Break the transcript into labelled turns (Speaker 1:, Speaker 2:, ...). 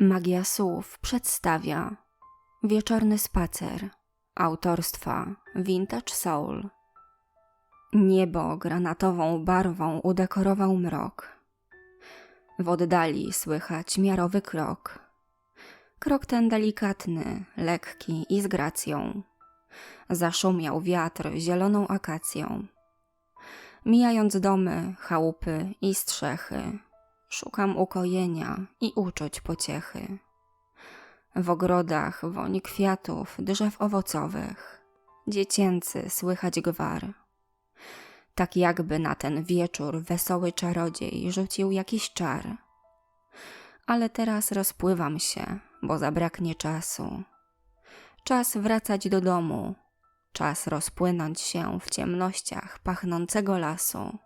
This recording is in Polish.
Speaker 1: Magia słów przedstawia Wieczorny spacer autorstwa Vintage Soul. Niebo granatową barwą udekorował mrok. W oddali słychać miarowy krok. Krok ten delikatny, lekki i z gracją. Zaszumiał wiatr zieloną akacją. Mijając domy, chałupy i strzechy, szukam ukojenia i uczuć pociechy. W ogrodach woń kwiatów, drzew owocowych, dziecięcy słychać gwar. Tak jakby na ten wieczór wesoły czarodziej rzucił jakiś czar. Ale teraz rozpływam się, bo zabraknie czasu. Czas wracać do domu, czas rozpłynąć się w ciemnościach pachnącego lasu.